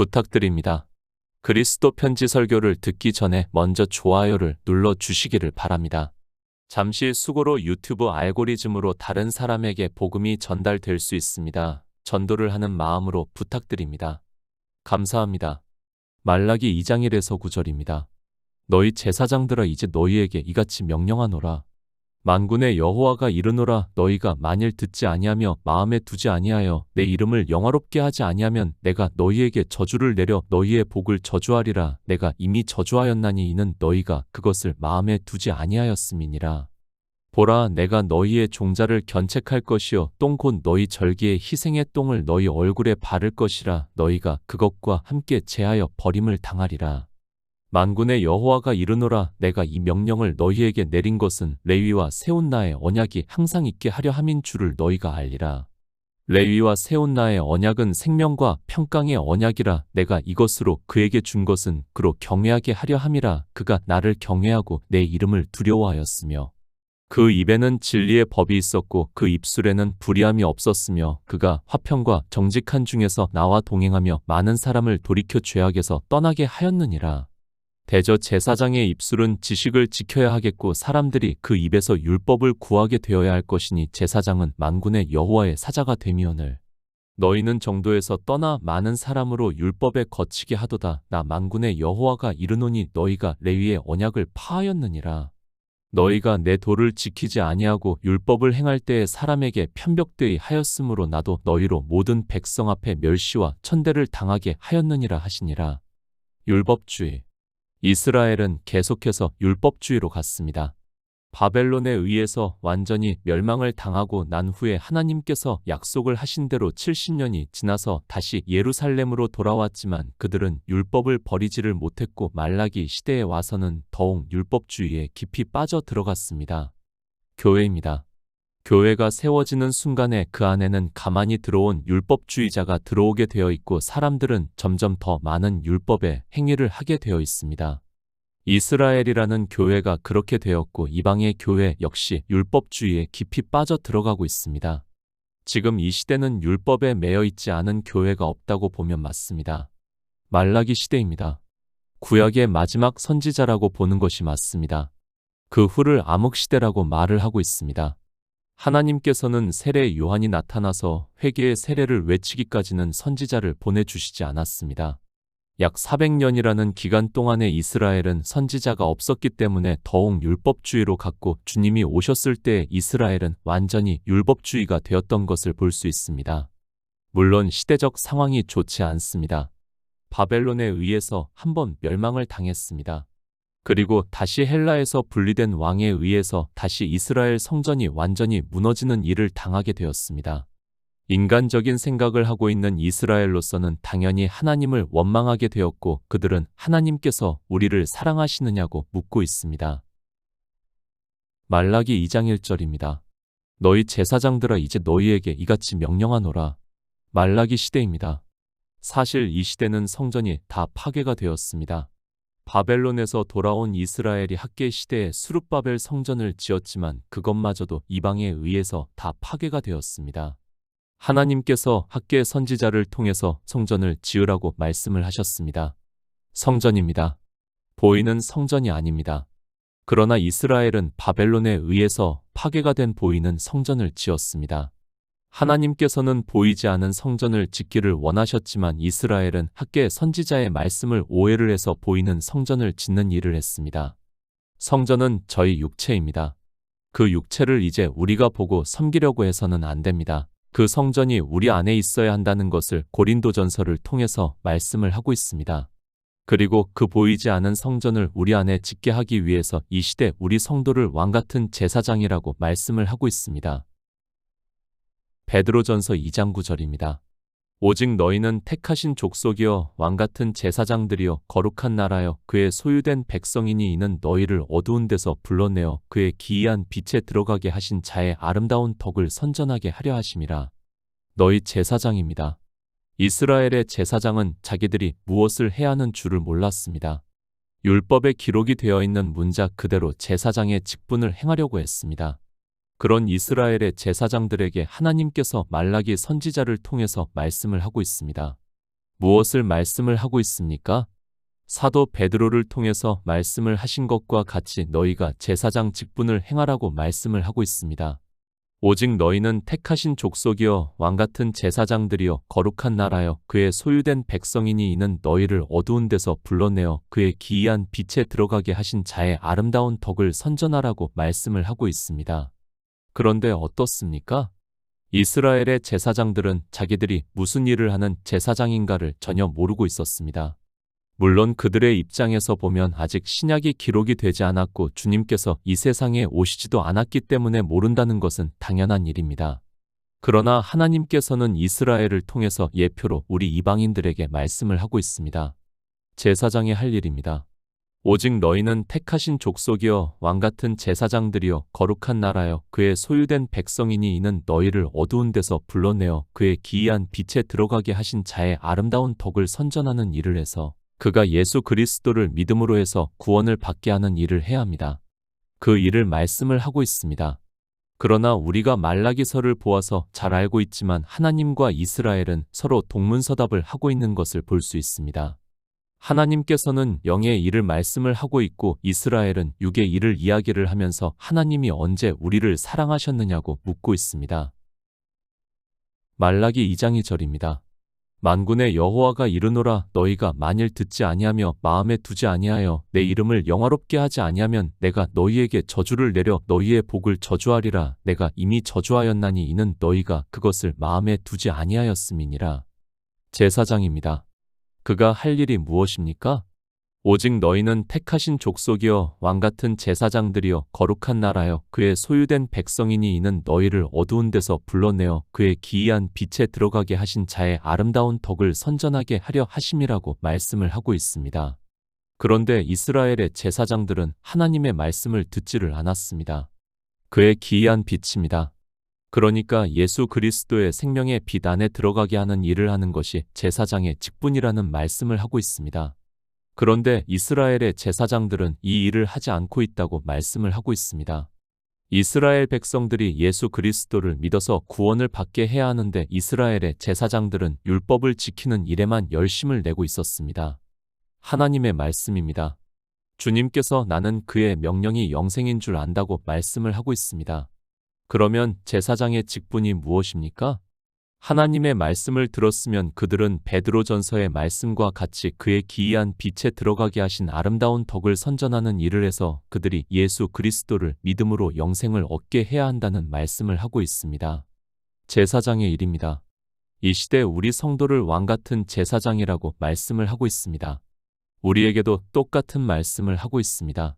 부탁드립니다. 그리스도 편지 설교를 듣기 전에 먼저 좋아요를 눌러 주시기를 바랍니다. 잠시 수고로 유튜브 알고리즘으로 다른 사람에게 복음이 전달될 수 있습니다. 전도를 하는 마음으로 부탁드립니다. 감사합니다. 말라기 2장 1에서 9절입니다. 너희 제사장들아 이제 너희에게 이같이 명령하노라. 만군의 여호와가 이르노라 너희가 만일 듣지 아니하며 마음에 두지 아니하여 내 이름을 영화롭게 하지 아니하면 내가 너희에게 저주를 내려 너희의 복을 저주하리라. 내가 이미 저주하였나니 이는 너희가 그것을 마음에 두지 아니하였음이니라. 보라 내가 너희의 종자를 견책할 것이요 똥곧 너희 절기의 희생의 똥을 너희 얼굴에 바를 것이라. 너희가 그것과 함께 제하여 버림을 당하리라 만군의 여호와가 이르노라 내가 이 명령을 너희에게 내린 것은 레위와 세운 나의 언약이 항상 있게 하려 함인 줄을 너희가 알리라. 레위와 세운 나의 언약은 생명과 평강의 언약이라 내가 이것으로 그에게 준 것은 그로 경외하게 하려 함이라 그가 나를 경외하고 내 이름을 두려워하였으며 그 입에는 진리의 법이 있었고 그 입술에는 불의함이 없었으며 그가 화평과 정직한 중에서 나와 동행하며 많은 사람을 돌이켜 죄악에서 떠나게 하였느니라. 대저 제사장의 입술은 지식을 지켜야 하겠고 사람들이 그 입에서 율법을 구하게 되어야 할 것이니 제사장은 만군의 여호와의 사자가 되미언을 너희는 정도에서 떠나 많은 사람으로 율법에 거치게 하도다. 나 만군의 여호와가 이르노니 너희가 레위의 언약을 파하였느니라. 너희가 내 도를 지키지 아니하고 율법을 행할 때에 사람에게 편벽되이 하였으므로 나도 너희로 모든 백성 앞에 멸시와 천대를 당하게 하였느니라 하시니라. 율법주의 이스라엘은 계속해서 율법주의로 갔습니다. 바벨론에 의해서 완전히 멸망을 당하고 난 후에 하나님께서 약속을 하신 대로 70년이 지나서 다시 예루살렘으로 돌아왔지만 그들은 율법을 버리지를 못했고 말라기 시대에 와서는 더욱 율법주의에 깊이 빠져 들어갔습니다. 교회입니다. 교회가 세워지는 순간에 그 안에는 가만히 들어온 율법주의자가 들어오게 되어 있고 사람들은 점점 더 많은 율법의 행위를 하게 되어 있습니다. 이스라엘이라는 교회가 그렇게 되었고 이방의 교회 역시 율법주의에 깊이 빠져 들어가고 있습니다. 지금 이 시대는 율법에 매여 있지 않은 교회가 없다고 보면 맞습니다. 말라기 시대입니다. 구약의 마지막 선지자라고 보는 것이 맞습니다. 그 후를 암흑시대라고 말을 하고 있습니다. 하나님께서는 세례 요한이 나타나서 회개의 세례를 외치기까지는 선지자를 보내주시지 않았습니다. 약 400년이라는 기간 동안에 이스라엘은 선지자가 없었기 때문에 더욱 율법주의로 갔고 주님이 오셨을 때 이스라엘은 완전히 율법주의가 되었던 것을 볼 수 있습니다. 물론 시대적 상황이 좋지 않습니다. 바벨론에 의해서 한번 멸망을 당했습니다. 그리고 다시 헬라에서 분리된 왕에 의해서 다시 이스라엘 성전이 완전히 무너지는 일을 당하게 되었습니다. 인간적인 생각을 하고 있는 이스라엘로서는 당연히 하나님을 원망하게 되었고 그들은 하나님께서 우리를 사랑하시느냐고 묻고 있습니다. 말라기 2장 1절입니다. 너희 제사장들아 이제 너희에게 이같이 명령하노라. 말라기 시대입니다. 사실 이 시대는 성전이 다 파괴가 되었습니다. 바벨론에서 돌아온 이스라엘이 학계 시대에 수룹바벨 성전을 지었지만 그것마저도 이방에 의해서 다 파괴가 되었습니다. 하나님께서 학계 선지자를 통해서 성전을 지으라고 말씀을 하셨습니다. 성전입니다. 보이는 성전이 아닙니다. 그러나 이스라엘은 바벨론에 의해서 파괴가 된 보이는 성전을 지었습니다. 하나님께서는 보이지 않은 성전을 짓기를 원하셨지만 이스라엘은 학계 선지자의 말씀을 오해를 해서 보이는 성전을 짓는 일을 했습니다. 성전은 저희 육체입니다. 그 육체를 이제 우리가 보고 섬기려고 해서는 안 됩니다. 그 성전이 우리 안에 있어야 한다는 것을 고린도전서를 통해서 말씀을 하고 있습니다. 그리고 그 보이지 않은 성전을 우리 안에 짓게 하기 위해서 이 시대 우리 성도를 왕같은 제사장이라고 말씀을 하고 있습니다. 베드로전서 2장 9절입니다. 오직 너희는 택하신 족속이여 왕같은 제사장들이여 거룩한 나라여 그의 소유된 백성이니 이는 너희를 어두운 데서 불러내어 그의 기이한 빛에 들어가게 하신 자의 아름다운 덕을 선전하게 하려 하심이라. 너희 제사장입니다. 이스라엘의 제사장은 자기들이 무엇을 해야 하는 줄을 몰랐습니다. 율법에 기록이 되어 있는 문자 그대로 제사장의 직분을 행하려고 했습니다. 그런 이스라엘의 제사장들에게 하나님께서 말라기 선지자를 통해서 말씀을 하고 있습니다. 무엇을 말씀을 하고 있습니까? 사도 베드로를 통해서 말씀을 하신 것과 같이 너희가 제사장 직분을 행하라고 말씀을 하고 있습니다. 오직 너희는 택하신 족속이여 왕 같은 제사장들이여 거룩한 나라여 그의 소유된 백성이니 이는 너희를 어두운 데서 불러내어 그의 기이한 빛에 들어가게 하신 자의 아름다운 덕을 선전하라고 말씀을 하고 있습니다. 그런데 어떻습니까? 이스라엘의 제사장들은 자기들이 무슨 일을 하는 제사장인가를 전혀 모르고 있었습니다. 물론 그들의 입장에서 보면 아직 신약이 기록이 되지 않았고 주님께서 이 세상에 오시지도 않았기 때문에 모른다는 것은 당연한 일입니다. 그러나 하나님께서는 이스라엘을 통해서 예표로 우리 이방인들에게 말씀을 하고 있습니다. 제사장의 할 일입니다. 오직 너희는 택하신 족속이여 왕 같은 제사장들이여 거룩한 나라여 그의 소유된 백성이니 이는 너희를 어두운 데서 불러내어 그의 기이한 빛에 들어가게 하신 자의 아름다운 덕을 선전하는 일을 해서 그가 예수 그리스도를 믿음으로 해서 구원을 받게 하는 일을 해야 합니다. 그 일을 말씀을 하고 있습니다. 그러나 우리가 말라기서를 보아서 잘 알고 있지만 하나님과 이스라엘은 서로 동문서답을 하고 있는 것을 볼 수 있습니다. 하나님께서는 영의 일을 말씀을 하고 있고 이스라엘은 육의 일을 이야기를 하면서 하나님이 언제 우리를 사랑하셨느냐고 묻고 있습니다. 말라기 2장 2절입니다. 만군의 여호와가 이르노라 너희가 만일 듣지 아니하며 마음에 두지 아니하여 내 이름을 영화롭게 하지 아니하면 내가 너희에게 저주를 내려 너희의 복을 저주하리라 내가 이미 저주하였나니 이는 너희가 그것을 마음에 두지 아니하였음이니라 제사장입니다. 그가 할 일이 무엇입니까? 오직 너희는 택하신 족속이여 왕 같은 제사장들이여 거룩한 나라여 그의 소유된 백성이니 이는 너희를 어두운 데서 불러내어 그의 기이한 빛에 들어가게 하신 자의 아름다운 덕을 선전하게 하려 하심이라고 말씀을 하고 있습니다. 그런데 이스라엘의 제사장들은 하나님의 말씀을 듣지를 않았습니다. 그의 기이한 빛입니다. 그러니까 예수 그리스도의 생명의 빛 안에 들어가게 하는 일을 하는 것이 제사장의 직분이라는 말씀을 하고 있습니다. 그런데 이스라엘의 제사장들은 이 일을 하지 않고 있다고 말씀을 하고 있습니다. 이스라엘 백성들이 예수 그리스도를 믿어서 구원을 받게 해야 하는데 이스라엘의 제사장들은 율법을 지키는 일에만 열심을 내고 있었습니다. 하나님의 말씀입니다. 주님께서 나는 그의 명령이 영생인 줄 안다고 말씀을 하고 있습니다. 그러면 제사장의 직분이 무엇입니까? 하나님의 말씀을 들었으면 그들은 베드로전서의 말씀과 같이 그의 기이한 빛에 들어가게 하신 아름다운 덕을 선전하는 일을 해서 그들이 예수 그리스도를 믿음으로 영생을 얻게 해야 한다는 말씀을 하고 있습니다. 제사장의 일입니다. 이 시대 우리 성도를 왕 같은 제사장이라고 말씀을 하고 있습니다. 우리에게도 똑같은 말씀을 하고 있습니다.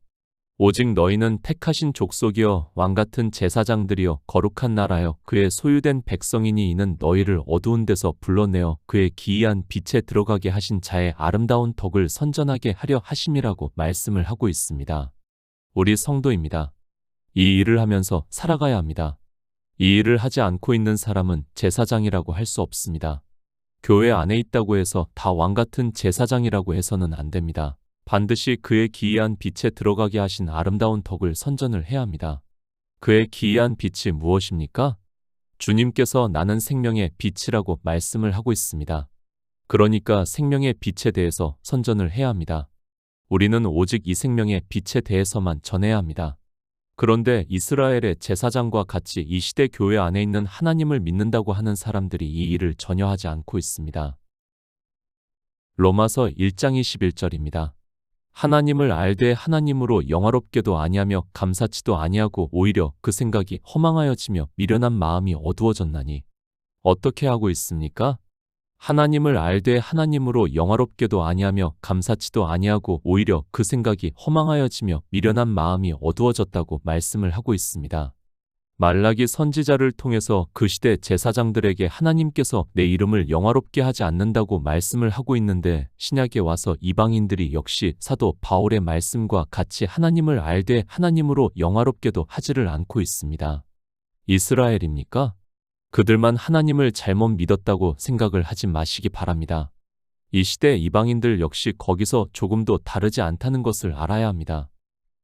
오직 너희는 택하신 족속이여 왕 같은 제사장들이여 거룩한 나라여 그의 소유된 백성이니 이는 너희를 어두운 데서 불러내어 그의 기이한 빛에 들어가게 하신 자의 아름다운 덕을 선전하게 하려 하심이라고 말씀을 하고 있습니다. 우리 성도입니다. 이 일을 하면서 살아가야 합니다. 이 일을 하지 않고 있는 사람은 제사장이라고 할 수 없습니다. 교회 안에 있다고 해서 다 왕 같은 제사장이라고 해서는 안 됩니다. 반드시 그의 기이한 빛에 들어가게 하신 아름다운 덕을 선전을 해야 합니다. 그의 기이한 빛이 무엇입니까? 주님께서 나는 생명의 빛이라고 말씀을 하고 있습니다. 그러니까 생명의 빛에 대해서 선전을 해야 합니다. 우리는 오직 이 생명의 빛에 대해서만 전해야 합니다. 그런데 이스라엘의 제사장과 같이 이 시대 교회 안에 있는 하나님을 믿는다고 하는 사람들이 이 일을 전혀 하지 않고 있습니다. 로마서 1장 21절입니다. 하나님을 알되 하나님으로 영화롭게도 아니하며 감사치도 아니하고 오히려 그 생각이 허망하여지며 미련한 마음이 어두워졌나니 어떻게 하고 있습니까? 하나님을 알되 하나님으로 영화롭게도 아니하며 감사치도 아니하고 오히려 그 생각이 허망하여지며 미련한 마음이 어두워졌다고 말씀을 하고 있습니다. 말라기 선지자를 통해서 그 시대 제사장들에게 하나님께서 내 이름을 영화롭게 하지 않는다고 말씀을 하고 있는데 신약에 와서 이방인들이 역시 사도 바울의 말씀과 같이 하나님을 알되 하나님으로 영화롭게도 하지를 않고 있습니다. 이스라엘입니까? 그들만 하나님을 잘못 믿었다고 생각을 하지 마시기 바랍니다. 이 시대 이방인들 역시 거기서 조금도 다르지 않다는 것을 알아야 합니다.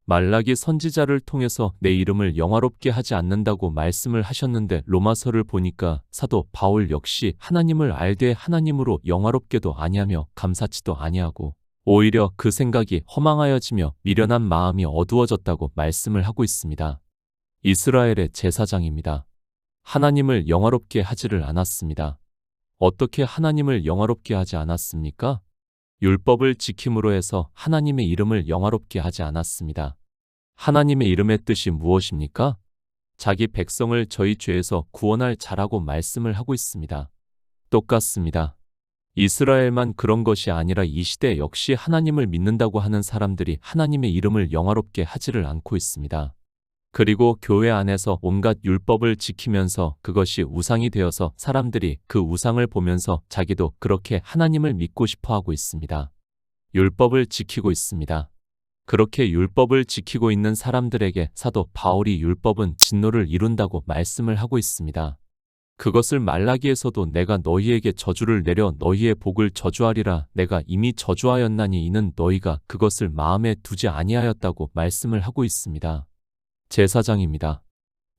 말라기 선지자를 통해서 내 이름을 영화롭게 하지 않는다고 말씀을 하셨는데 로마서를 보니까 사도 바울 역시 하나님을 알되 하나님으로 영화롭게도 아니하며 감사치도 아니하고 오히려 그 생각이 허망하여지며 미련한 마음이 어두워졌다고 말씀을 하고 있습니다. 이스라엘의 제사장입니다. 하나님을 영화롭게 하지를 않았습니다. 어떻게 하나님을 영화롭게 하지 않았습니까? 율법을 지킴으로 해서 하나님의 이름을 영화롭게 하지 않았습니다. 하나님의 이름의 뜻이 무엇입니까? 자기 백성을 저희 죄에서 구원할 자라고 말씀을 하고 있습니다. 똑같습니다. 이스라엘만 그런 것이 아니라 이 시대 역시 하나님을 믿는다고 하는 사람들이 하나님의 이름을 영화롭게 하지를 않고 있습니다. 그리고 교회 안에서 온갖 율법을 지키면서 그것이 우상이 되어서 사람들이 그 우상을 보면서 자기도 그렇게 하나님을 믿고 싶어 하고 있습니다. 율법을 지키고 있습니다. 그렇게 율법을 지키고 있는 사람들에게 사도 바울이 율법은 진노를 이룬다고 말씀을 하고 있습니다. 그것을 말라기에서도 내가 너희에게 저주를 내려 너희의 복을 저주하리라 내가 이미 저주하였나니 이는 너희가 그것을 마음에 두지 아니하였다고 말씀을 하고 있습니다. 제사장입니다.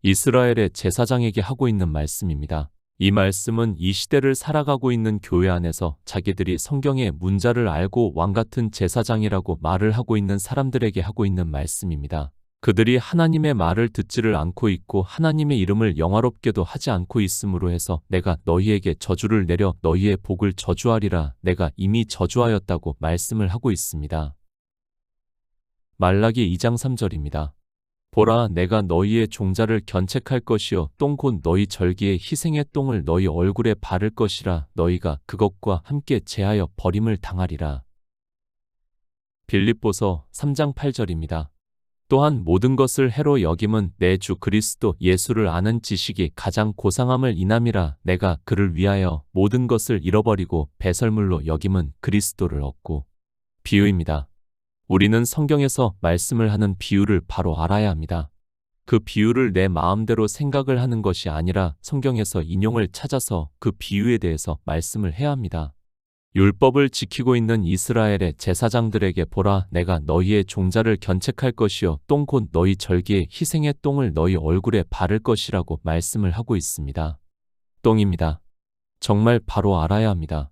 이스라엘의 제사장에게 하고 있는 말씀입니다. 이 말씀은 이 시대를 살아가고 있는 교회 안에서 자기들이 성경의 문자를 알고 왕 같은 제사장이라고 말을 하고 있는 사람들에게 하고 있는 말씀입니다. 그들이 하나님의 말을 듣지를 않고 있고 하나님의 이름을 영화롭게도 하지 않고 있으므로 해서 내가 너희에게 저주를 내려 너희의 복을 저주하리라 내가 이미 저주하였다고 말씀을 하고 있습니다. 말라기 2장 3절입니다. 보라 내가 너희의 종자를 견책할 것이요 똥곧 너희 절기의 희생의 똥을 너희 얼굴에 바를 것이라 너희가 그것과 함께 제하여 버림을 당하리라. 빌립보서 3장 8절입니다. 또한 모든 것을 해로 여김은 내 주 그리스도 예수를 아는 지식이 가장 고상함을 인함이라 내가 그를 위하여 모든 것을 잃어버리고 배설물로 여김은 그리스도를 얻고 비유입니다. 우리는 성경에서 말씀을 하는 비유를 바로 알아야 합니다. 그 비유를 내 마음대로 생각을 하는 것이 아니라 성경에서 인용을 찾아서 그 비유에 대해서 말씀을 해야 합니다. 율법을 지키고 있는 이스라엘의 제사장들에게 보라 내가 너희의 종자를 견책할 것이요 똥곧 너희 절기의 희생의 똥을 너희 얼굴에 바를 것이라고 말씀을 하고 있습니다. 똥입니다. 정말 바로 알아야 합니다.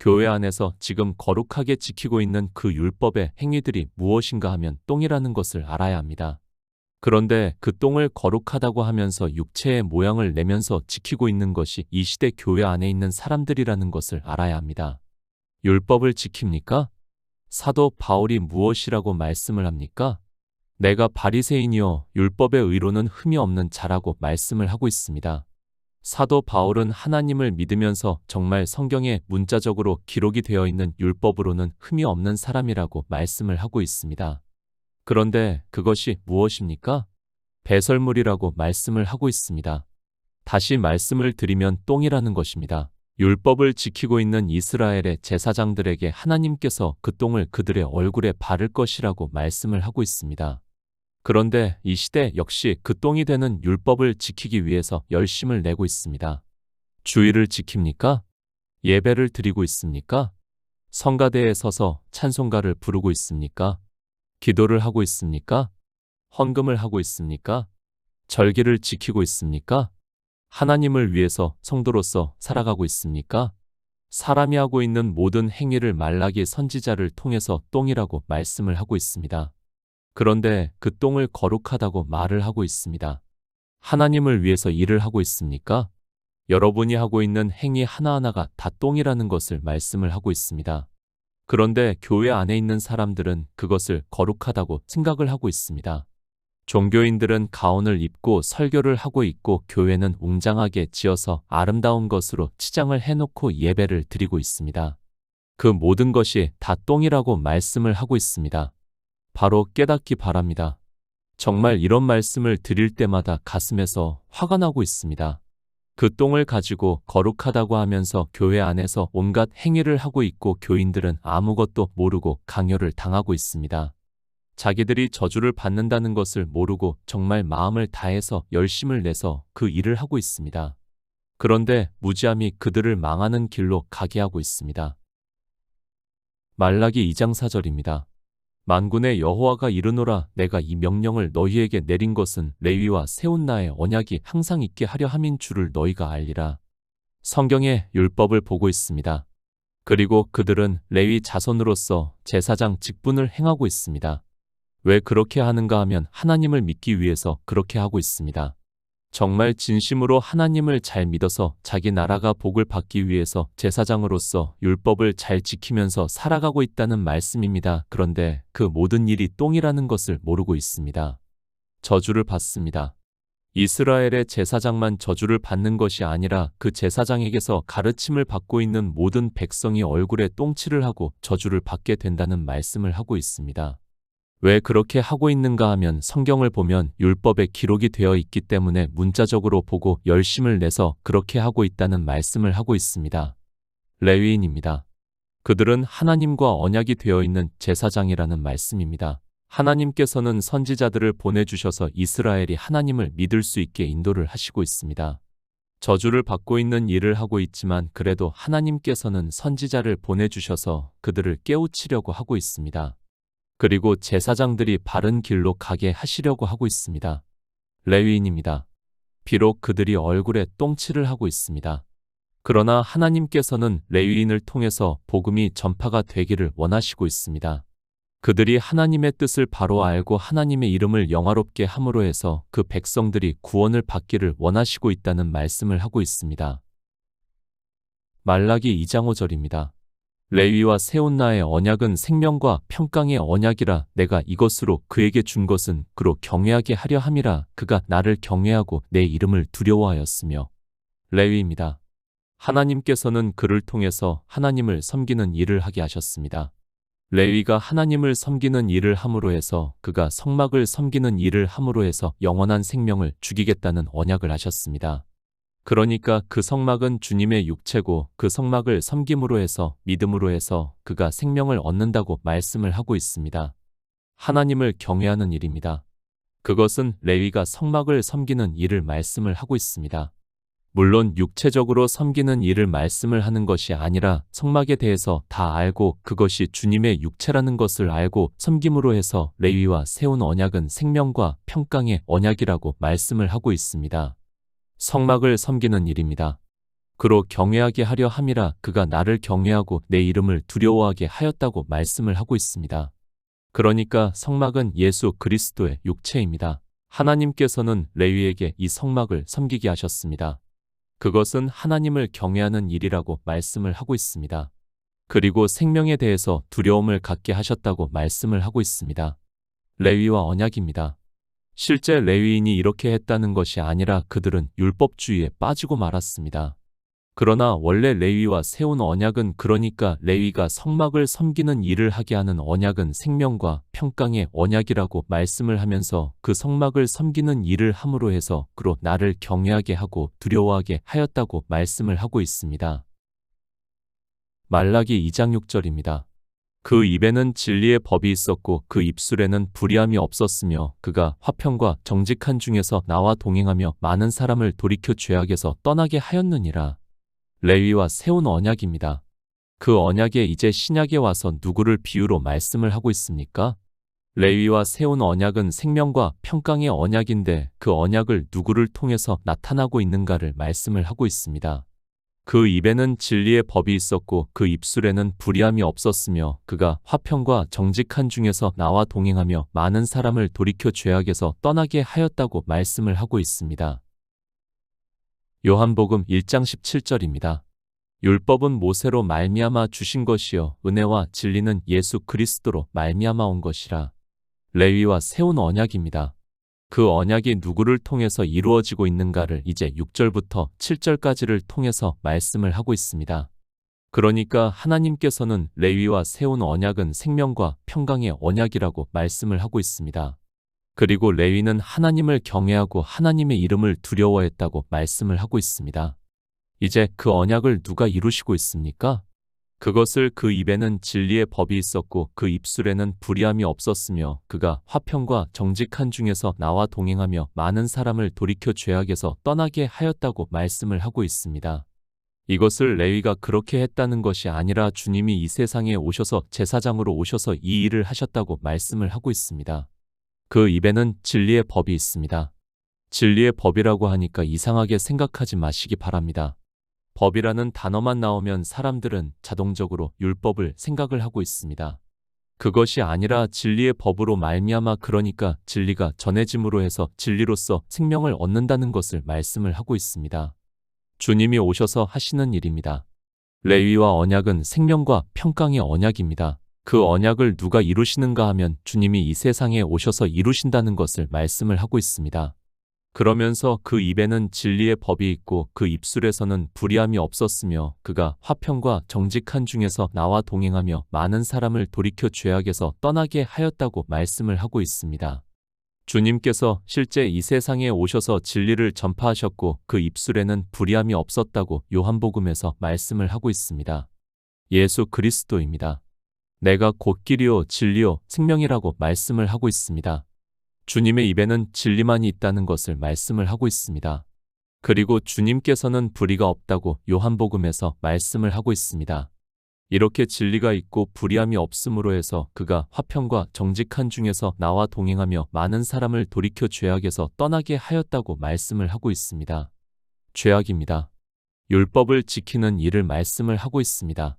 교회 안에서 지금 거룩하게 지키고 있는 그 율법의 행위들이 무엇인가 하면 똥이라는 것을 알아야 합니다. 그런데 그 똥을 거룩하다고 하면서 육체의 모양을 내면서 지키고 있는 것이 이 시대 교회 안에 있는 사람들이라는 것을 알아야 합니다. 율법을 지킵니까? 사도 바울이 무엇이라고 말씀을 합니까? 내가 바리새인이요 율법의 의로는 흠이 없는 자라고 말씀을 하고 있습니다. 사도 바울은 하나님을 믿으면서 정말 성경에 문자적으로 기록이 되어 있는 율법으로는 흠이 없는 사람이라고 말씀을 하고 있습니다. 그런데 그것이 무엇입니까? 배설물이라고 말씀을 하고 있습니다. 다시 말씀을 드리면 똥이라는 것입니다. 율법을 지키고 있는 이스라엘의 제사장들에게 하나님께서 그 똥을 그들의 얼굴에 바를 것이라고 말씀을 하고 있습니다. 그런데 이 시대 역시 그 똥이 되는 율법을 지키기 위해서 열심을 내고 있습니다. 주의를 지킵니까? 예배를 드리고 있습니까? 성가대에 서서 찬송가를 부르고 있습니까? 기도를 하고 있습니까? 헌금을 하고 있습니까? 절기를 지키고 있습니까? 하나님을 위해서 성도로서 살아가고 있습니까? 사람이 하고 있는 모든 행위를 말라기 선지자를 통해서 똥이라고 말씀을 하고 있습니다. 그런데 그 똥을 거룩하다고 말을 하고 있습니다. 하나님을 위해서 일을 하고 있습니까? 여러분이 하고 있는 행위 하나하나가 다 똥이라는 것을 말씀을 하고 있습니다. 그런데 교회 안에 있는 사람들은 그것을 거룩하다고 생각을 하고 있습니다. 종교인들은 가운을 입고 설교를 하고 있고 교회는 웅장하게 지어서 아름다운 것으로 치장을 해놓고 예배를 드리고 있습니다. 그 모든 것이 다 똥이라고 말씀을 하고 있습니다. 바로 깨닫기 바랍니다. 정말 이런 말씀을 드릴 때마다 가슴에서 화가 나고 있습니다. 그 똥을 가지고 거룩하다고 하면서 교회 안에서 온갖 행위를 하고 있고 교인들은 아무것도 모르고 강요를 당하고 있습니다. 자기들이 저주를 받는다는 것을 모르고 정말 마음을 다해서 열심을 내서 그 일을 하고 있습니다. 그런데 무지함이 그들을 망하는 길로 가게 하고 있습니다. 말라기 2장 4절입니다. 만군의 여호와가 이르노라 내가 이 명령을 너희에게 내린 것은 레위와 세운 나의 언약이 항상 있게 하려 함인 줄을 너희가 알리라. 성경의 율법을 보고 있습니다. 그리고 그들은 레위 자손으로서 제사장 직분을 행하고 있습니다. 왜 그렇게 하는가 하면 하나님을 믿기 위해서 그렇게 하고 있습니다. 정말 진심으로 하나님을 잘 믿어서 자기 나라가 복을 받기 위해서 제사장으로서 율법을 잘 지키면서 살아가고 있다는 말씀입니다. 그런데 그 모든 일이 똥이라는 것을 모르고 있습니다. 저주를 받습니다. 이스라엘의 제사장만 저주를 받는 것이 아니라 그 제사장에게서 가르침을 받고 있는 모든 백성이 얼굴에 똥칠을 하고 저주를 받게 된다는 말씀을 하고 있습니다. 왜 그렇게 하고 있는가 하면 성경을 보면 율법에 기록이 되어 있기 때문에 문자적으로 보고 열심을 내서 그렇게 하고 있다는 말씀을 하고 있습니다. 레위인입니다. 그들은 하나님과 언약이 되어 있는 제사장이라는 말씀입니다. 하나님께서는 선지자들을 보내주셔서 이스라엘이 하나님을 믿을 수 있게 인도를 하시고 있습니다. 저주를 받고 있는 일을 하고 있지만 그래도 하나님께서는 선지자를 보내주셔서 그들을 깨우치려고 하고 있습니다. 그리고 제사장들이 바른 길로 가게 하시려고 하고 있습니다. 레위인입니다. 비록 그들이 얼굴에 똥칠을 하고 있습니다. 그러나 하나님께서는 레위인을 통해서 복음이 전파가 되기를 원하시고 있습니다. 그들이 하나님의 뜻을 바로 알고 하나님의 이름을 영화롭게 함으로 해서 그 백성들이 구원을 받기를 원하시고 있다는 말씀을 하고 있습니다. 말라기 2장 5절입니다. 레위와 세운 나의 언약은 생명과 평강의 언약이라 내가 이것으로 그에게 준 것은 그로 경외하게 하려 함이라 그가 나를 경외하고 내 이름을 두려워하였으며 레위입니다. 하나님께서는 그를 통해서 하나님을 섬기는 일을 하게 하셨습니다. 레위가 하나님을 섬기는 일을 함으로 해서 그가 성막을 섬기는 일을 함으로 해서 영원한 생명을 죽이겠다는 언약을 하셨습니다. 그러니까 그 성막은 주님의 육체고 그 성막을 섬김으로 해서 믿음으로 해서 그가 생명을 얻는다고 말씀을 하고 있습니다. 하나님을 경외하는 일입니다. 그것은 레위가 성막을 섬기는 일을 말씀을 하고 있습니다. 물론 육체적으로 섬기는 일을 말씀을 하는 것이 아니라 성막에 대해서 다 알고 그것이 주님의 육체라는 것을 알고 섬김으로 해서 레위와 세운 언약은 생명과 평강의 언약이라고 말씀을 하고 있습니다. 성막을 섬기는 일입니다. 그로 경외하게 하려 함이라 그가 나를 경외하고 내 이름을 두려워하게 하였다고 말씀을 하고 있습니다. 그러니까 성막은 예수 그리스도의 육체입니다. 하나님께서는 레위에게 이 성막을 섬기게 하셨습니다. 그것은 하나님을 경외하는 일이라고 말씀을 하고 있습니다. 그리고 생명에 대해서 두려움을 갖게 하셨다고 말씀을 하고 있습니다. 레위와 언약입니다. 실제 레위인이 이렇게 했다는 것이 아니라 그들은 율법주의에 빠지고 말았습니다. 그러나 원래 레위와 세운 언약은 그러니까 레위가 성막을 섬기는 일을 하게 하는 언약은 생명과 평강의 언약이라고 말씀을 하면서 그 성막을 섬기는 일을 함으로 해서 그로 나를 경외하게 하고 두려워하게 하였다고 말씀을 하고 있습니다. 말라기 2장 6절입니다. 그 입에는 진리의 법이 있었고 그 입술에는 불의함이 없었으며 그가 화평과 정직한 중에서 나와 동행하며 많은 사람을 돌이켜 죄악에서 떠나게 하였느니라. 레위와 세운 언약입니다. 그 언약에 이제 신약에 와서 누구를 비유로 말씀을 하고 있습니까? 레위와 세운 언약은 생명과 평강의 언약인데 그 언약을 누구를 통해서 나타나고 있는가를 말씀을 하고 있습니다. 그 입에는 진리의 법이 있었고 그 입술에는 불의함이 없었으며 그가 화평과 정직한 중에서 나와 동행하며 많은 사람을 돌이켜 죄악에서 떠나게 하였다고 말씀을 하고 있습니다. 요한복음 1장 17절입니다. 율법은 모세로 말미암아 주신 것이요 은혜와 진리는 예수 그리스도로 말미암아 온 것이라. 레위와 세운 언약입니다. 그 언약이 누구를 통해서 이루어지고 있는가를 이제 6절부터 7절까지를 통해서 말씀을 하고 있습니다. 그러니까 하나님께서는 레위와 세운 언약은 생명과 평강의 언약이라고 말씀을 하고 있습니다. 그리고 레위는 하나님을 경외하고 하나님의 이름을 두려워했다고 말씀을 하고 있습니다. 이제 그 언약을 누가 이루시고 있습니까? 그것을 그 입에는 진리의 법이 있었고 그 입술에는 불의함이 없었으며 그가 화평과 정직한 중에서 나와 동행하며 많은 사람을 돌이켜 죄악에서 떠나게 하였다고 말씀을 하고 있습니다. 이것을 레위가 그렇게 했다는 것이 아니라 주님이 이 세상에 오셔서 제사장으로 오셔서 이 일을 하셨다고 말씀을 하고 있습니다. 그 입에는 진리의 법이 있습니다. 진리의 법이라고 하니까 이상하게 생각하지 마시기 바랍니다. 법이라는 단어만 나오면 사람들은 자동적으로 율법을 생각을 하고 있습니다. 그것이 아니라 진리의 법으로 말미암아 그러니까 진리가 전해짐으로 해서 진리로서 생명을 얻는다는 것을 말씀을 하고 있습니다. 주님이 오셔서 하시는 일입니다. 레위와 언약은 생명과 평강의 언약입니다. 그 언약을 누가 이루시는가 하면 주님이 이 세상에 오셔서 이루신다는 것을 말씀을 하고 있습니다. 그러면서 그 입에는 진리의 법이 있고 그 입술에서는 불의함이 없었으며 그가 화평과 정직한 중에서 나와 동행하며 많은 사람을 돌이켜 죄악에서 떠나게 하였다고 말씀을 하고 있습니다. 주님께서 실제 이 세상에 오셔서 진리를 전파하셨고 그 입술에는 불의함이 없었다고 요한복음에서 말씀을 하고 있습니다. 예수 그리스도입니다. 내가 곧 길이요 진리요 생명이라고 말씀을 하고 있습니다. 주님의 입에는 진리만이 있다는 것을 말씀을 하고 있습니다. 그리고 주님께서는 불의가 없다고 요한복음에서 말씀을 하고 있습니다. 이렇게 진리가 있고 불의함이 없음으로 해서 그가 화평과 정직한 중에서 나와 동행하며 많은 사람을 돌이켜 죄악에서 떠나게 하였다고 말씀을 하고 있습니다. 죄악입니다. 율법을 지키는 일을 말씀을 하고 있습니다.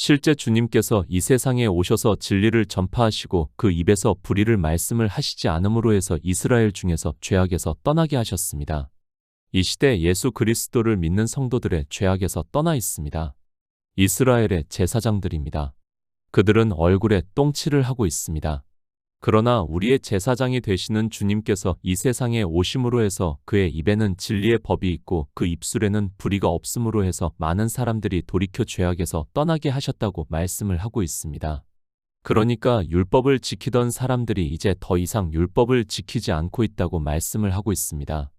실제 주님께서 이 세상에 오셔서 진리를 전파하시고 그 입에서 불의를 말씀을 하시지 않음으로 해서 이스라엘 중에서 죄악에서 떠나게 하셨습니다. 이 시대 예수 그리스도를 믿는 성도들의 죄악에서 떠나 있습니다. 이스라엘의 제사장들입니다. 그들은 얼굴에 똥칠을 하고 있습니다. 그러나 우리의 제사장이 되시는 주님께서 이 세상에 오심으로 해서 그의 입에는 진리의 법이 있고 그 입술에는 불의가 없음으로 해서 많은 사람들이 돌이켜 죄악에서 떠나게 하셨다고 말씀을 하고 있습니다. 그러니까 율법을 지키던 사람들이 이제 더 이상 율법을 지키지 않고 있다고 말씀을 하고 있습니다.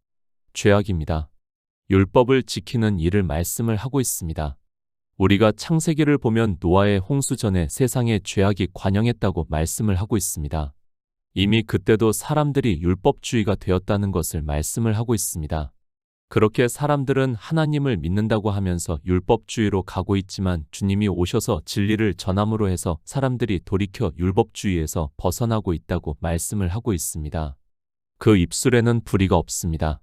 죄악입니다. 율법을 지키는 일을 말씀을 하고 있습니다. 우리가 창세기를 보면 노아의 홍수 전에 세상에 죄악이 관영했다고 말씀을 하고 있습니다. 이미 그때도 사람들이 율법주의가 되었다는 것을 말씀을 하고 있습니다. 그렇게 사람들은 하나님을 믿는다고 하면서 율법주의로 가고 있지만 주님이 오셔서 진리를 전함으로 해서 사람들이 돌이켜 율법주의에서 벗어나고 있다고 말씀을 하고 있습니다. 그 입술에는 불의가 없습니다.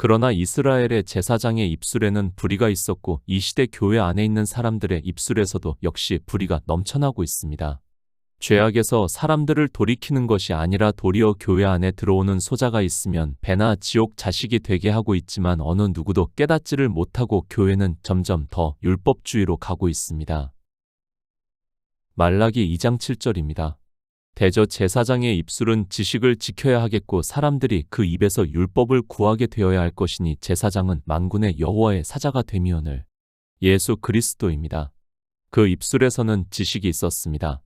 그러나 이스라엘의 제사장의 입술에는 불의가 있었고 이 시대 교회 안에 있는 사람들의 입술에서도 역시 불의가 넘쳐나고 있습니다. 죄악에서 사람들을 돌이키는 것이 아니라 도리어 교회 안에 들어오는 소자가 있으면 배나 지옥 자식이 되게 하고 있지만 어느 누구도 깨닫지를 못하고 교회는 점점 더 율법주의로 가고 있습니다. 말라기 2장 7절입니다. 대저 제사장의 입술은 지식을 지켜야 하겠고 사람들이 그 입에서 율법을 구하게 되어야 할 것이니 제사장은 만군의 여호와의 사자가 되미언을 예수 그리스도입니다. 그 입술에서는 지식이 있었습니다.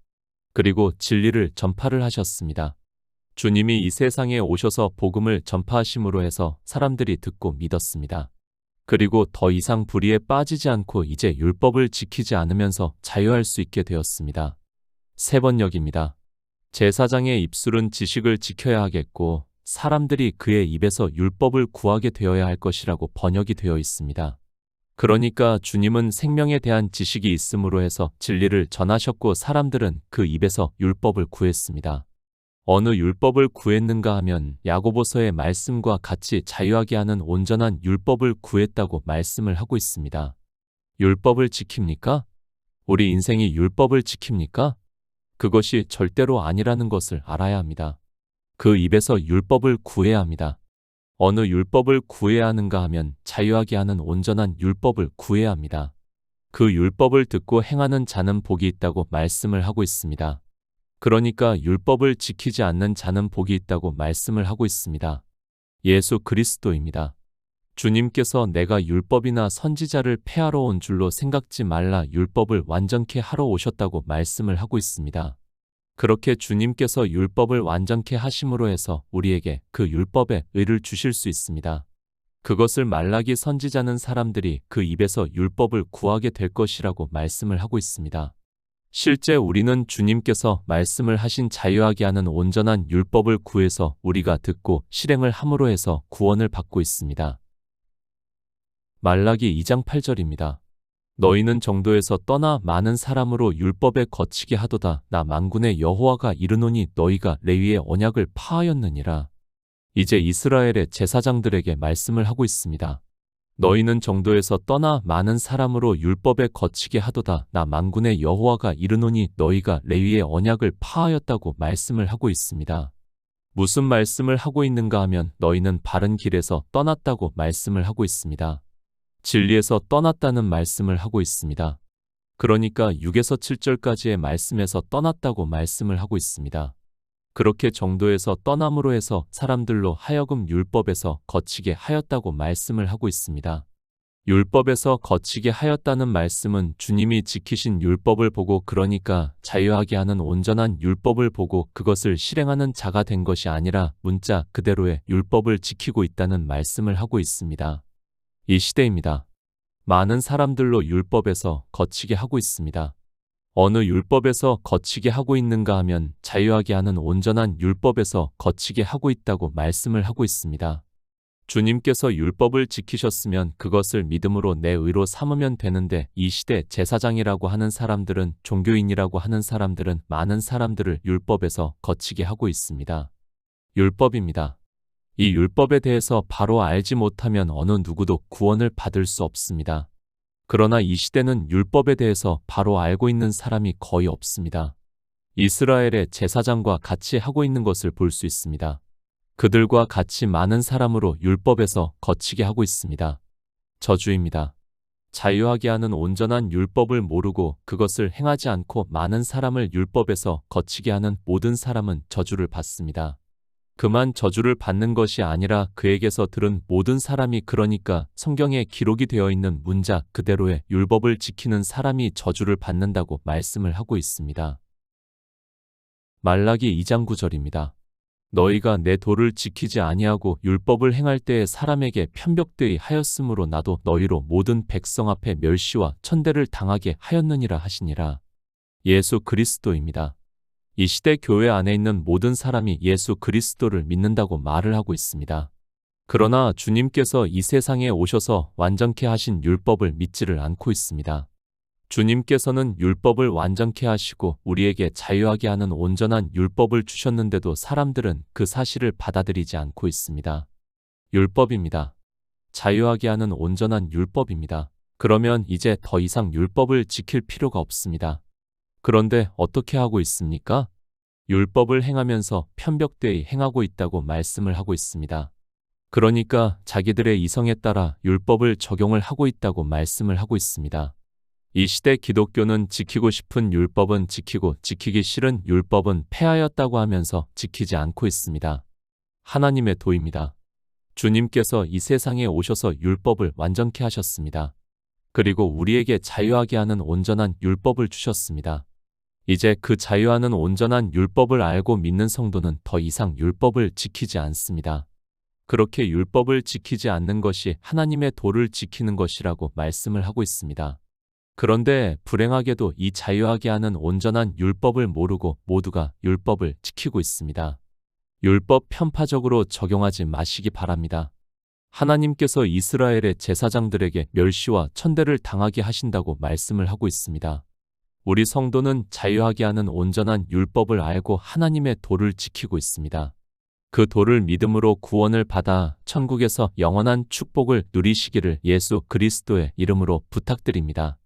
그리고 진리를 전파를 하셨습니다. 주님이 이 세상에 오셔서 복음을 전파하심으로 해서 사람들이 듣고 믿었습니다. 그리고 더 이상 불의에 빠지지 않고 이제 율법을 지키지 않으면서 자유할 수 있게 되었습니다. 세 번역입니다. 제사장의 입술은 지식을 지켜야 하겠고 사람들이 그의 입에서 율법을 구하게 되어야 할 것이라고 번역이 되어 있습니다. 그러니까 주님은 생명에 대한 지식이 있음으로 해서 진리를 전하셨고 사람들은 그 입에서 율법을 구했습니다. 어느 율법을 구했는가 하면 야고보서의 말씀과 같이 자유하게 하는 온전한 율법을 구했다고 말씀을 하고 있습니다. 율법을 지킵니까? 우리 인생이 율법을 지킵니까? 그것이 절대로 아니라는 것을 알아야 합니다. 그 입에서 율법을 구해야 합니다. 어느 율법을 구해야 하는가 하면 자유하게 하는 온전한 율법을 구해야 합니다. 그 율법을 듣고 행하는 자는 복이 있다고 말씀을 하고 있습니다. 그러니까 율법을 지키지 않는 자는 복이 있다고 말씀을 하고 있습니다. 예수 그리스도입니다. 주님께서 내가 율법이나 선지자를 폐하러 온 줄로 생각지 말라 율법을 완전케 하러 오셨다고 말씀을 하고 있습니다. 그렇게 주님께서 율법을 완전케 하심으로 해서 우리에게 그 율법의 의를 주실 수 있습니다. 그것을 말라기 선지자는 사람들이 그 입에서 율법을 구하게 될 것이라고 말씀을 하고 있습니다. 실제 우리는 주님께서 말씀을 하신 자유하게 하는 온전한 율법을 구해서 우리가 듣고 실행을 함으로 해서 구원을 받고 있습니다. 말라기 2장 8절입니다. 너희는 정도에서 떠나 많은 사람으로 율법에 거치게 하도다. 나 만군의 여호와가 이르노니 너희가 레위의 언약을 파하였느니라. 이제 이스라엘의 제사장들에게 말씀을 하고 있습니다. 너희는 정도에서 떠나 많은 사람으로 율법에 거치게 하도다. 나 만군의 여호와가 이르노니 너희가 레위의 언약을 파하였다고 말씀을 하고 있습니다. 무슨 말씀을 하고 있는가 하면 너희는 바른 길에서 떠났다고 말씀을 하고 있습니다. 진리에서 떠났다는 말씀을 하고 있습니다. 그러니까 6에서 7절까지의 말씀에서 떠났다고 말씀을 하고 있습니다. 그렇게 정도에서 떠남으로 해서 사람들로 하여금 율법에서 거치게 하였다고 말씀을 하고 있습니다. 율법에서 거치게 하였다는 말씀은 주님이 지키신 율법을 보고 그러니까 자유하게 하는 온전한 율법을 보고 그것을 실행하는 자가 된 것이 아니라 문자 그대로의 율법을 지키고 있다는 말씀을 하고 있습니다. 이 시대입니다. 많은 사람들로 율법에서 거치게 하고 있습니다. 어느 율법에서 거치게 하고 있는가 하면 자유하게 하는 온전한 율법에서 거치게 하고 있다고 말씀을 하고 있습니다. 주님께서 율법을 지키셨으면 그것을 믿음으로 내 의로 삼으면 되는데 이 시대 제사장이라고 하는 사람들은 종교인이라고 하는 사람들은 많은 사람들을 율법에서 거치게 하고 있습니다. 율법입니다. 이 율법에 대해서 바로 알지 못하면 어느 누구도 구원을 받을 수 없습니다. 그러나 이 시대는 율법에 대해서 바로 알고 있는 사람이 거의 없습니다. 이스라엘의 제사장과 같이 하고 있는 것을 볼 수 있습니다. 그들과 같이 많은 사람으로 율법에서 거치게 하고 있습니다. 저주입니다. 자유하게 하는 온전한 율법을 모르고 그것을 행하지 않고 많은 사람을 율법에서 거치게 하는 모든 사람은 저주를 받습니다. 그만 저주를 받는 것이 아니라 그에게서 들은 모든 사람이 그러니까 성경에 기록이 되어 있는 문자 그대로의 율법을 지키는 사람이 저주를 받는다고 말씀을 하고 있습니다. 말라기 2장 9절입니다. 너희가 내 도를 지키지 아니하고 율법을 행할 때에 사람에게 편벽되이 하였으므로 나도 너희로 모든 백성 앞에 멸시와 천대를 당하게 하였느니라 하시니라. 예수 그리스도입니다. 이 시대 교회 안에 있는 모든 사람이 예수 그리스도를 믿는다고 말을 하고 있습니다. 그러나 주님께서 이 세상에 오셔서 완전케 하신 율법을 믿지를 않고 있습니다. 주님께서는 율법을 완전케 하시고 우리에게 자유하게 하는 온전한 율법을 주셨는데도 사람들은 그 사실을 받아들이지 않고 있습니다. 율법입니다. 자유하게 하는 온전한 율법입니다. 그러면 이제 더 이상 율법을 지킬 필요가 없습니다. 그런데 어떻게 하고 있습니까? 율법을 행하면서 편벽되이 행하고 있다고 말씀을 하고 있습니다. 그러니까 자기들의 이성에 따라 율법을 적용을 하고 있다고 말씀을 하고 있습니다. 이 시대 기독교는 지키고 싶은 율법은 지키고 지키기 싫은 율법은 폐하였다고 하면서 지키지 않고 있습니다. 하나님의 도입니다. 주님께서 이 세상에 오셔서 율법을 완전케 하셨습니다. 그리고 우리에게 자유하게 하는 온전한 율법을 주셨습니다. 이제 그 자유하는 온전한 율법을 알고 믿는 성도는 더 이상 율법을 지키지 않습니다. 그렇게 율법을 지키지 않는 것이 하나님의 도를 지키는 것이라고 말씀을 하고 있습니다. 그런데 불행하게도 이 자유하게 하는 온전한 율법을 모르고 모두가 율법을 지키고 있습니다. 율법 편파적으로 적용하지 마시기 바랍니다. 하나님께서 이스라엘의 제사장들에게 멸시와 천대를 당하게 하신다고 말씀을 하고 있습니다. 우리 성도는 자유하게 하는 온전한 율법을 알고 하나님의 도를 지키고 있습니다. 그 도를 믿음으로 구원을 받아 천국에서 영원한 축복을 누리시기를 예수 그리스도의 이름으로 부탁드립니다.